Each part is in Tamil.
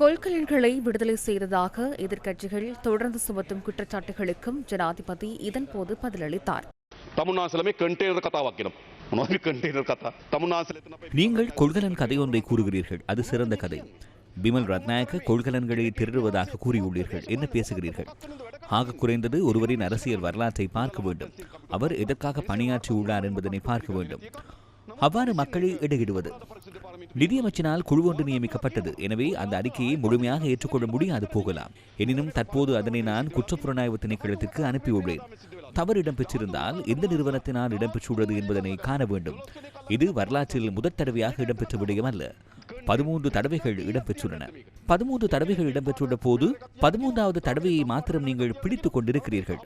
கொள்கலன்களை விடுதலை செய்ததாக எதிர்க்கட்சிகள் தொடர்ந்து சுமத்தும் குற்றச்சாட்டுகளுக்கும் ஜனாதிபதி இதன்போது பதிலளித்தார். நீங்கள் கொள்கலன் கதை ஒன்றை கூறுகிறீர்கள். அது சிறந்த கதை. பிமல் ரத்நாயக்க கொள்கலன்களை திருடுவதாக கூறியுள்ளீர்கள். என்ன பேசுகிறீர்கள்? ஆக குறைந்தது ஒருவரின் அரசியல் வரலாற்றை பார்க்க வேண்டும். அவர் எதற்காக பணியாற்றி உள்ளார் என்பதனை பார்க்க வேண்டும். அவ்வாறு மக்களை இடையிடுவது. நிதியமைச்சினால் குழு ஒன்று நியமிக்கப்பட்டது. எனவே அந்த அறிக்கையை முழுமையாக ஏற்றுக்கொள்ள முடியாது போகலாம். எனினும் தற்போது அதனை நான் குற்றப்புலனாய்வு திணைக்களத்திற்கு அனுப்பியுள்ளேன். தவறு இடம்பெற்றிருந்தால் எந்த நிறுவனத்தினால் இடம்பெற்றுள்ளது என்பதனை காண வேண்டும். இது வரலாற்றில் முதற் தடவையாக இடம்பெற்ற விடயம் அல்ல பதிமூன்று தடவைகள் இடம்பெற்றுள்ளன. பதிமூன்று தடவைகள் இடம்பெற்றுள்ள போது பதிமூன்றாவது தடவையை மாத்திரம் நீங்கள் பிடித்துக் கொண்டிருக்கிறீர்கள்.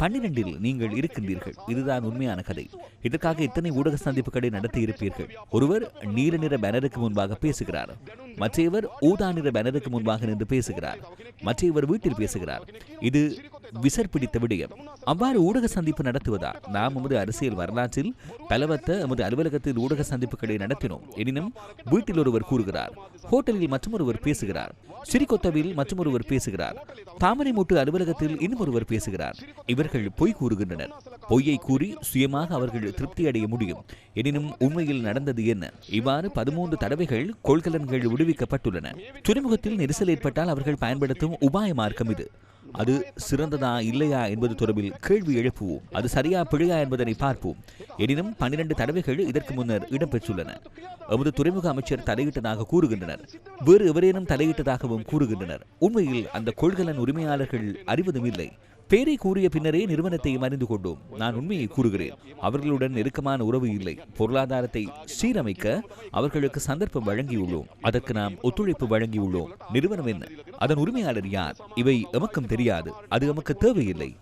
பன்னிரெண்டில் நீங்கள் இருக்கின்றீர்கள். இதுதான் உண்மையான கதை. இதற்காக இத்தனை ஊடக சந்திப்புகளை நடத்தி இருப்பீர்கள். ஒருவர் நீல நிற பேனருக்கு முன்பாக பேசுகிறார். மற்றையவர் ஊதா நிற பேனருக்கு முன்பாக நின்று பேசுகிறார். மற்றையவர் வீட்டில் பேசுகிறார். இது விசர் பிடித்த விடயம். அவ்வாறு ஊடக சந்திப்பு நடத்துவதா நாம் எமது அரசியல் வரலாற்றில் பலவத்த எமது அலுவலகத்தில் ஊடக சந்திப்புகளை நடத்தினோம். எனினும் வீட்டில் ஒருவர் கூறுகிறார் ஹோட்டலில் மற்றொருவர் பேசுகிறார் சிறிகொத்தவில் மற்றொருவர் பேசுகிறார் தாமரை மூட்டு அலுவலகத்தில் இன்னும் ஒருவர் பேசுகிறார். இவர்கள் பொய் கூறுகின்றனர். பொய்யை கூறி சுயமாக அவர்கள் திருப்தி அடைய முடியும். எனினும் உண்மையில் நடந்தது என்ன? இவ்வாறு பதிமூன்று தடவைகள் கொள்கலன்கள் விடுவிக்கப்பட்டுள்ளன. துறைமுகத்தில் நெரிசல் ஏற்பட்டால் அவர்கள் பயன்படுத்தும் உபாய மார்க்கம் இது. அது சிறந்ததா இல்லையா என்பது தொடர்பில் கேள்வி எழுப்புவோம். அது சரியா பிழையா என்பதனை பார்ப்போம். எனினும் பன்னிரண்டு தடவைகள் இதற்கு முன்னர் இடம்பெற்றுள்ளன. எமது துறைமுக அமைச்சர் தலையிட்டதாக கூறுகின்றனர். வேறு எவரேனும் தலையிட்டதாகவும் கூறுகின்றனர். உண்மையில் அந்த கொள்கலன் உரிமையாளர்கள் அறிவதும் இல்லை. பேரை கூறிய பின்னரே நிறுவனத்தையும் அறிந்து கொண்டோம். நான் உண்மையை கூறுகிறேன். அவர்களுடன் நெருக்கமான உறவு இல்லை. பொருளாதாரத்தை சீரமைக்க அவர்களுக்கு சந்தர்ப்பம் வழங்கியுள்ளோம். அதற்கு நாம் ஒத்துழைப்பு வழங்கியுள்ளோம். நிறுவனம் என்ன? அதன் உரிமையாளர் யார்? இவை எமக்கும் தெரியாது. அது எமக்கு தேவையில்லை.